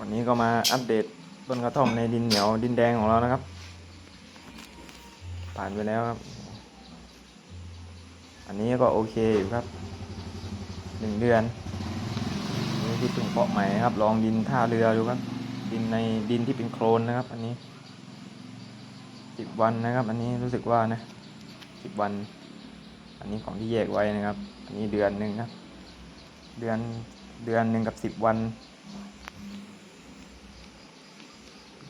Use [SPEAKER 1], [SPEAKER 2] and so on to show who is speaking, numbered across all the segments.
[SPEAKER 1] วันนี้ก็มาอัปเดตต้นกระท่อมในดินเหนียวดินแดงของเรานะครับ ผ่านไปแล้วครับ อันนี้ก็โอเคอยู่ครับหนึ่งเดือนนี่ที่เพิ่งเพาะใหม่ครับ ลองดินท่าเรือดูครับ ดินในดินที่เป็นโคลนนะครับ อันนี้สิบวันนะครับ อันนี้รู้สึกว่านะสิบวัน อันนี้ของที่แยกไว้นะครับ อันนี้เดือนหนึ่งครับ เดือนเดือนหนึ่งกับสิบวัน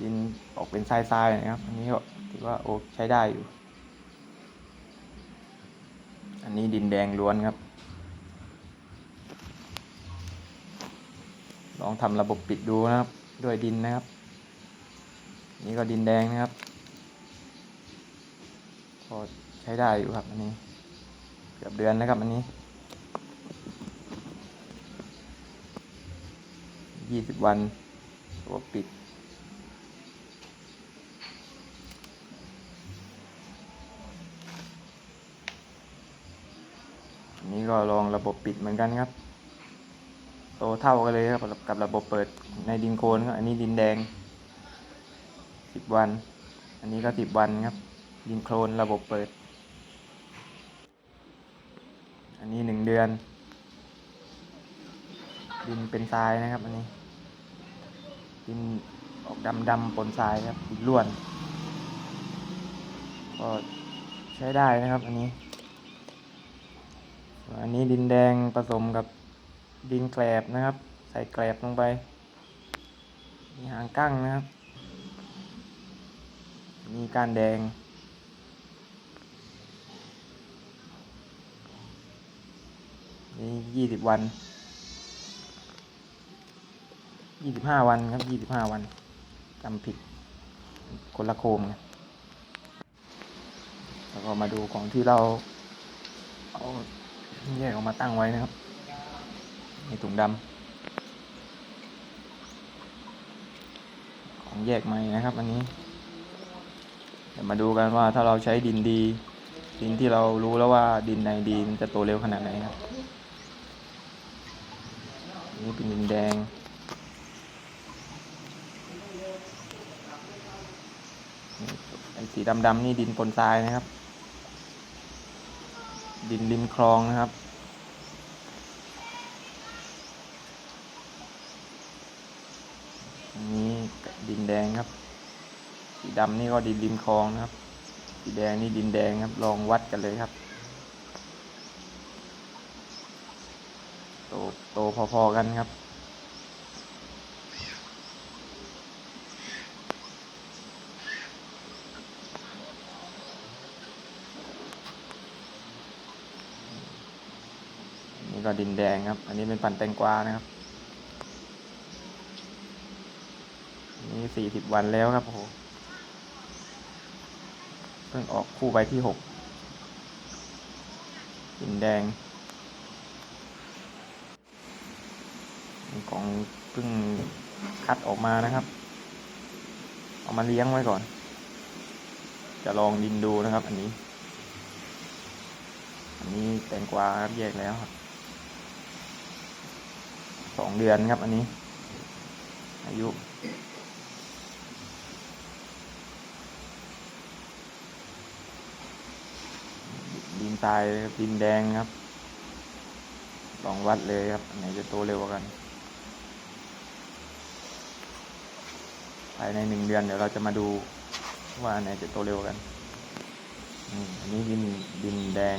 [SPEAKER 1] ดินออกเป็นทรายๆนะครับ อันนี้ก็ถือว่าโอใช้ได้อยู่ อันนี้ดินแดงล้วนครับ ลองทำระบบปิดดูนะครับด้วยดินนะครับ นี่ก็ดินแดงนะครับก็ใช้ได้อยู่ครับอันนี้ เกือบเดือนนะครับอันนี้ยี่สิบวันระบบปิด อันนี้ ก็ลองระบบปิดเหมือนกันครับ โตเท่ากันเลยครับกับระบบเปิดในดินโคลนครับอันนี้ดินแดงสิบวัน อันนี้ก็สิบวันครับ ดินโคลนระบบเปิด อันนี้หนึ่งเดือน ดินเป็นทรายนะครับ อันนี้ ดินออกดำดำปนทรายครับดินล้วน ก็ใช้ได้นะครับ อันนี้ อันนี้ดินแดงผสมกับดินแกลบนะครับ ใส่แกลบลงไปมีหางกั้งนะครับ มีกานแดง นี่ยี่สิบวัน ยี่สิบห้าวันครับยี่สิบห้าวันจำผิดคนละโคมไงแล้วก็มาดูของที่เราเอา แยกออกมาตั้งไว้นะครับในถุงดำของแยกใหม่นะครับ อันนี้เดี๋ยวมาดูกันว่าถ้าเราใช้ดินดี ดินที่เรารู้แล้วว่าดินในดีมันจะโตเร็วขนาดไหนครับนนี่เป็นดินแดงไอ้สีดำๆนี่ดินปนทรายนะครับ ดินริมคลองนะครับ อันนี้ดินแดงครับ สีดำนี่ก็ดินริมคลองนะครับ สีแดงนี่ดินแดงครับ ลองวัดกันเลยครับ โตโตพอๆกันครับ นี่ก็ดินแดงครับ อันนี้เป็นพันแตงกวานะครับ นี่สี่สิบวันแล้วครับโอ้โหเพิ่งออกคู่ใบที่หกดินแดงของเพิ่งคัดออกมานะครับ เอามาเลี้ยงไว้ก่อน จะลองดินดูนะครับ อันนี้ อันนี้แตงกวาครับแยกแล้วครับ สองเดือนครับ อันนี้ อายุ ดินทรายดินแดงครับลองวัดเลยครับไหนจะโตเร็วกัน ภายในหนึ่งเดือนเดี๋ยวเราจะมาดูว่าไหนจะโตเร็วกันอันนี้ดินดินแดง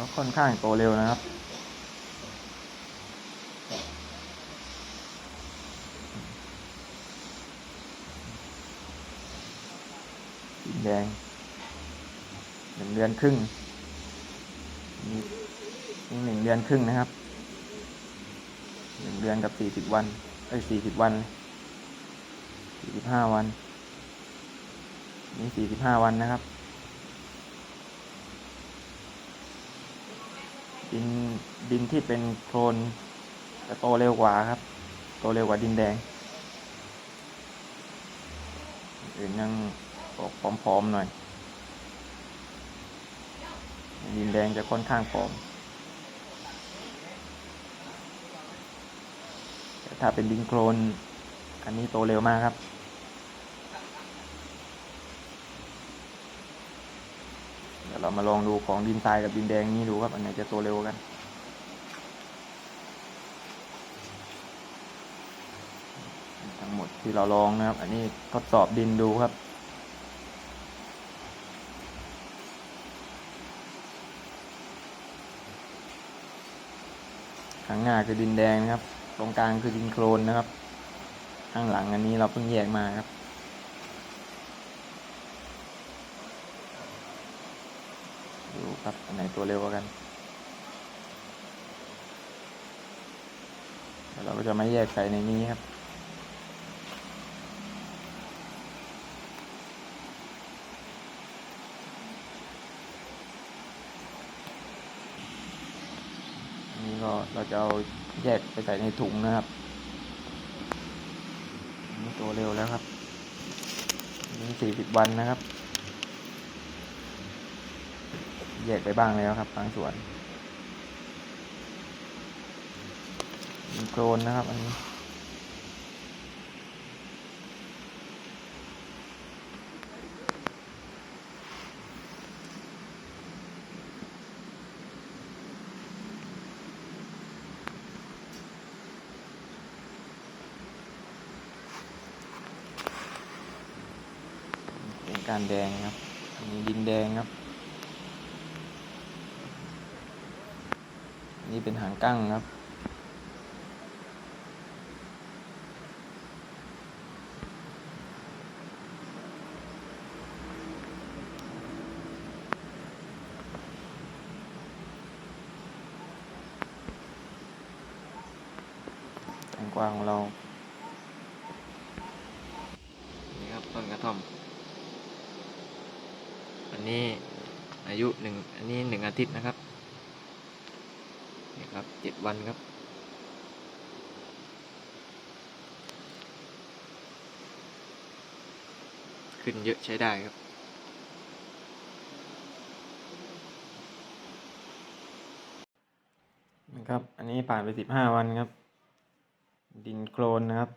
[SPEAKER 1] ก็ค่อนข้างโตเร็วนะครับ สีแดงหนึ่งเดือนครึ่งนี่หนึ่งเดือนครึ่งนะครับหนึ่งเดือนกับสี่สิบวันเอ้ยสี่สิบวันสี่สิบห้าวัน นี่สี่สิบห้าวันนะครับ ดินดินที่เป็นโคลนจะโตเร็วกว่าครับ โตเร็วกว่าดินแดง อื่นยังออกผอมๆหน่อย ดินแดงจะค่อนข้างผอมแต่ถ้าเป็นดินโคลนอันนี้โตเร็วมากครับ มาลองดูของดินทรายกับดินแดงนี้ดูครับ อันไหนจะโตเร็วกัน ทั้งหมดที่เราลองนะครับ อันนี้ทดสอบดินดูครับข้างหน้าคือดินแดงนะครับ ตรงกลางคือดินโคลนนะครับ ข้างหลังอันนี้เราเพิ่งแยกมาครับ ดูครับ อันไหนตัวเร็วกว่ากันเราก็จะไม่แยกใส่ในนี้ครับนนี้ก็เราจะเอาแยกไปใส่ในถุงนะครับนนี้ตัวเร็วแล้วครับนนี้สี่สิบวันนะครับ แยกไปบ้างแล้วครับบางส่วนมีโครนนะครับอันนี้เป็นการแดงครับ อันนี้ดินแดงครับ นนี้เป็นหางกั้งครับ แตงกวาของเรา นี่ครับต้นกระท่อม อันนี้อายุหนึ่งอันนี้หนึ่งอาทิตย์นะครับ นี่ครับเจ็ดวันครับ ขึ้นเยอะใช้ได้ครับนะครับ อันนี้ผ่านไปสิบห้าวันครับ ดินโคลนนะครับ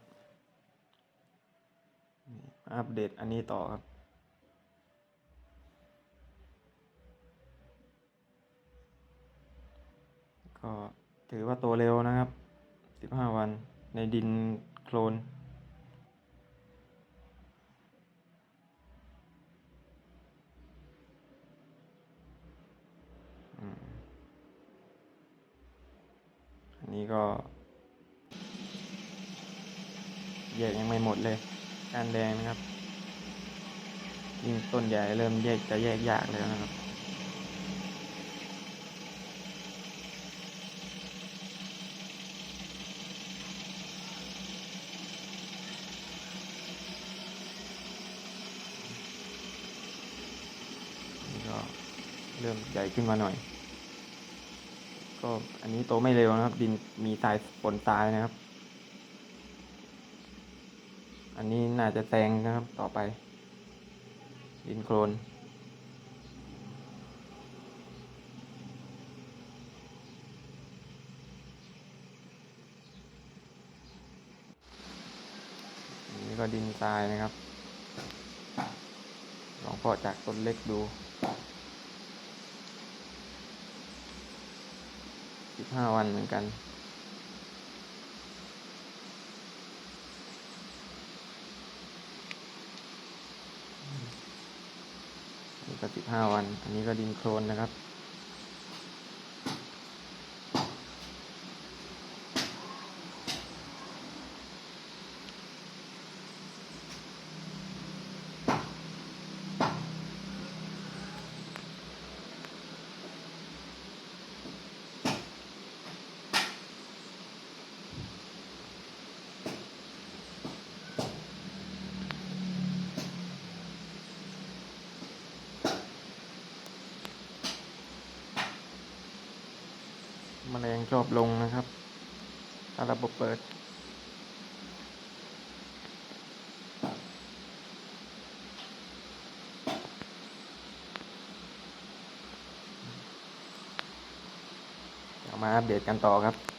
[SPEAKER 1] อัปเดตอันนี้ต่อครับ ก็ถือว่าโตเร็วนะครับสิบห้าวันในดินโคลน อันนี้ก็ แยกยังไม่หมดเลย กานแดงนะครับ ยิ่งต้นใหญ่เริ่มแยกจะแยกยากแล้วนะครับ ริ่มใหญ่ขึ้นมาหน่อย ก็อันนี้โตไม่เร็วนะครับ ดินมีทรายปนทรายนะครับ อันนี้น่าจะแซงนะครับต่อไป ดินโคลนนนี้ก็ดินทรายนะครับ ลองเพาะจากต้นเล็กดู สิบ ห้าวันเหมือนกัน นี่ก็สิบห้าวัน อันนี้ก็ดินโคลนนะครับ มแมลงจอบลงนะครับถ้าระบบเปิด มาอัปเดตกันต่อครับ